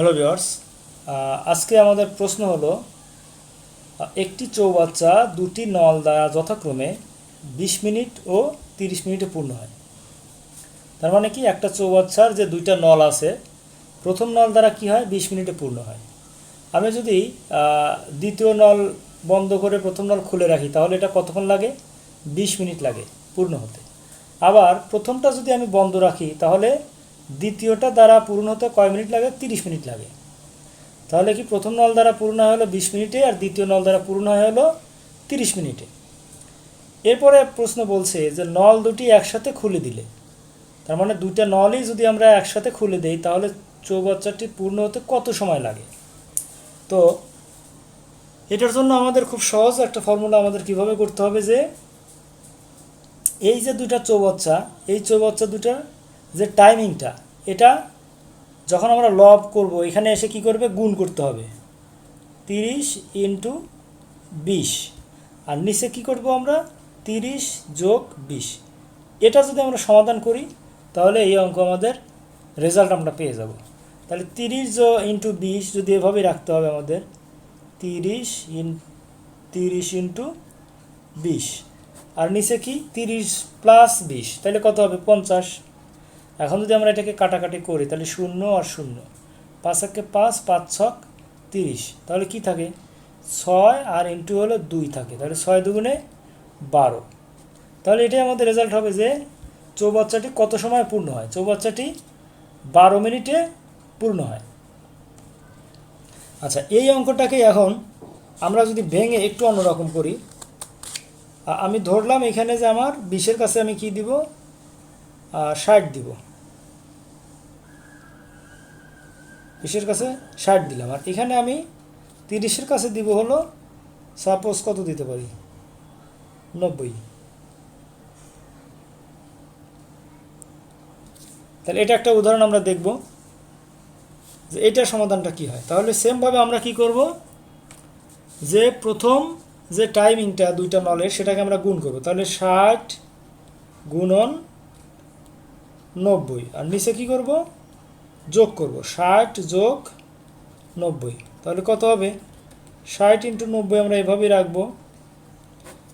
Hello viewers আজকে আমাদের প্রশ্ন হলো একটি চৌবাচ্চা দুটি নল দ্বারা যথাক্রমে বিশ মিনিট ও তিরিশ মিনিটে পূর্ণ হয়। তার মানে কি, একটা চৌবাচ্চার যে দুইটা নল আছে, প্রথম নল দ্বারা কি হয়? বিশ মিনিটে পূর্ণ হয়। আমি যদি দ্বিতীয় নল বন্ধ করে প্রথম নল খুলে রাখি, তাহলে এটা কতক্ষণ লাগে? বিশ মিনিট লাগে পূর্ণ হতে। আবার প্রথমটা যদি আমি বন্ধ রাখি, তাহলে দ্বিতীয়টা দ্বারা পূর্ণ হতে কয় মিনিট লাগে? তিরিশ মিনিট লাগে। তাহলে কি প্রথম নল দ্বারা পূর্ণ হয় হলো বিশ মিনিটে আর দ্বিতীয় নল দ্বারা পূর্ণ হয় হলো তিরিশ মিনিটে। এরপরে প্রশ্ন বলছে যে নল দুটি একসাথে খুলে দিলে, তার মানে দুইটা নলই যদি আমরা একসাথে খুলে দেই, তাহলে চৌবাচ্চাটি পূর্ণ হতে কত সময় লাগে? তো এটার জন্য আমাদের খুব সহজ একটা ফর্মুলা আমাদের কীভাবে করতে হবে যে, এই যে দুইটা চৌবাচ্চা, এই চৌবাচ্চা দুটা যে টাইমিংটা এটা যখন আমরা লব করব, এখানে এসে কি করবে? গুণ করতে হবে। তিরিশ ইন্টু বিশ। আর নিচে কি করব আমরা? তিরিশ যোগ বিশ। এটা যদি আমরা সমাধান করি, তাহলে এই অঙ্ক আমাদের রেজাল্ট আমরা পেয়ে যাব। তাহলে তিরিশ ইন্টু বিশ যদি এভাবেই রাখতে হবে আমাদের, তিরিশ ইন, তিরিশ ইন্টু বিশ। আর নিচে কি? তিরিশ প্লাস বিশ। তাহলে কত হবে? পঞ্চাশ। এখন যদি আমরা এটাকে কাটাকাটি করি, তাহলে শূন্য আর শূন্য। পাঁচ একে পাঁচ পাঁচ ছক তিরিশ। তাহলে কি থাকে? ছয় আর ইন্টু হলো দুই থাকে। তাহলে ছয় দুগুণে বারো। তাহলে এটাই আমাদের রেজাল্ট হবে যে চৌবাচ্চাটি কত সময় পূর্ণ হয়? চৌবাচ্চাটি বারো মিনিটে পূর্ণ হয়। আচ্ছা এই অঙ্কটাকে এখন আমরা যদি ভেঙে একটু অন্যরকম করি আমি ধরলাম এখানে যে আমার বিশের কাছে আমি কি দিব? ষাট দিব। বিশের কাছে ষাট দিলাম। আর এখানে আমি তিরিশের কাছে দিব হলো সাপোজ কত দিতে পারি? নব্বই। তাহলে এটা একটা উদাহরণ আমরা দেখব যে এটার সমাধানটা কি হয়। তাহলে সেমভাবে আমরা কি করব? যে প্রথম যে টাইমিংটা দুইটা নলের সেটাকে আমরা গুণ করব। তাহলে ষাট গুণন নব্বই। আর নিচে কি করব? যোগ করব। ষাট যোগ নব্বই। তাহলে কত হবে? ষাট ইন্টু নব্বই আমরা এভাবেই রাখব।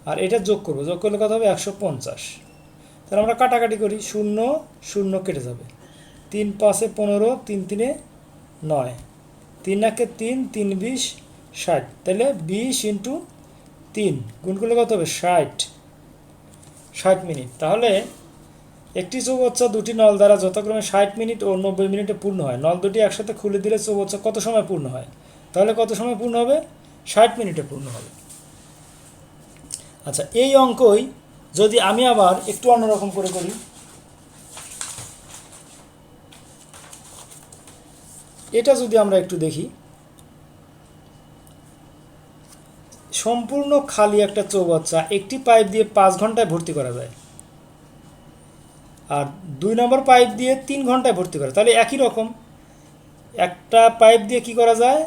আর এটা যোগ করব। যোগ করলে কত হবে? একশো পঞ্চাশ। তাহলে আমরা কাটাকাটি করি। শূন্য শূন্য কেটে যাবে। তিন পাঁচে পনেরো, তিন তিনে নয়। তিন একে তিন তিন বিশ, ষাট। তাহলে বিশ ইন্টু তিন। গুণ করলে কত হবে? ষাট। ষাট মিনিট। তাহলে একটি চৌবচ্চা দুটি নল দ্বারা যথাক্রমে ষাট মিনিট ও নব্বই মিনিটে পূর্ণ হয়। নল দুটি একসাথে খুলে দিলে চৌবচ্চা কত সময় পূর্ণ হয়? তাহলে কত সময় পূর্ণ হবে? ষাট মিনিটে পূর্ণ হবে। আচ্ছা এই অঙ্কই যদি আমি আবার একটু অন্যরকম করে করি। এটা যদি আমরা একটু দেখি। সম্পূর্ণ খালি একটা চৌবাচ্চা একটি পাইপ দিয়ে পাঁচ ঘন্টায় ভর্তি করা যায়। আর দুই নম্বর পাইপ দিয়ে তিন ঘন্টায় ভর্তি করে। তাহলে একই রকম। একটা পাইপ দিয়ে কি করা যায়?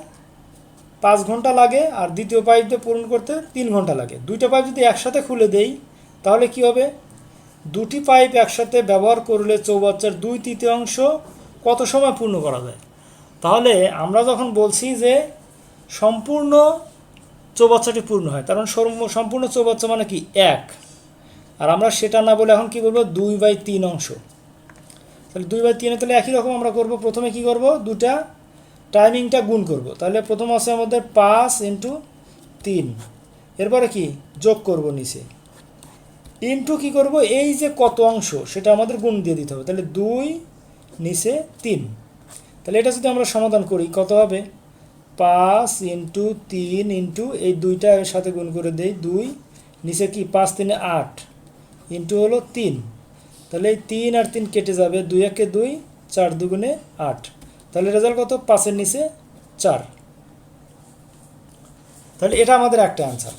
পাঁচ ঘণ্টা লাগে আর দ্বিতীয় পাইপ দিয়ে পূরণ করতে তিন ঘণ্টা লাগে। দুইটা পাইপ যদি একসাথে খুলে দেই, তাহলে কি হবে? দুটি পাইপ একসাথে ব্যবহার করলে চৌবাচ্চার দুই তৃতীয়াংশ কত সময় পূর্ণ করা যায়? তাহলে আমরা যখন বলছি যে সম্পূর্ণ চৌবাচ্চাটি পূর্ণ হয় কারণ সর্ব- সম্পূর্ণ চৌবাচ্চা মানে কি? এক। আর আমরা সেটা না বলে এখন কি বলব দুই বাই তিন অংশ। তাহলে দুই বাই তিনে তাহলে একই রকম আমরা করব। প্রথমে কি করব? দুটা টাইমিংটা গুণ করব। তাহলে প্রথম আছে আমাদের পাঁচ ইন্টু তিন। এরপরে কি? যোগ করব নিচে। ইন্টু কি করব? এই যে কত অংশ, সেটা আমাদের গুণ দিয়ে দিতে হবে। তাহলে দুই নিচে তিন। তাহলে এটা যদি আমরা সমাধান করি, কত হবে? পাঁচ ইন্টু তিন ইন্টু এই দুইটা সাথে গুণ করে দেই। দুই নিচে কি? পাঁচ তিনে আট। ইন্টু হলো তিন। তাহলে এই তিন আর তিন কেটে যাবে দুই একে দুই, চার দুগুণে আট। তাহলে রেজাল্ট কত? পাঁচের নিচে চার। তাহলে এটা আমাদের একটা অ্যান্সার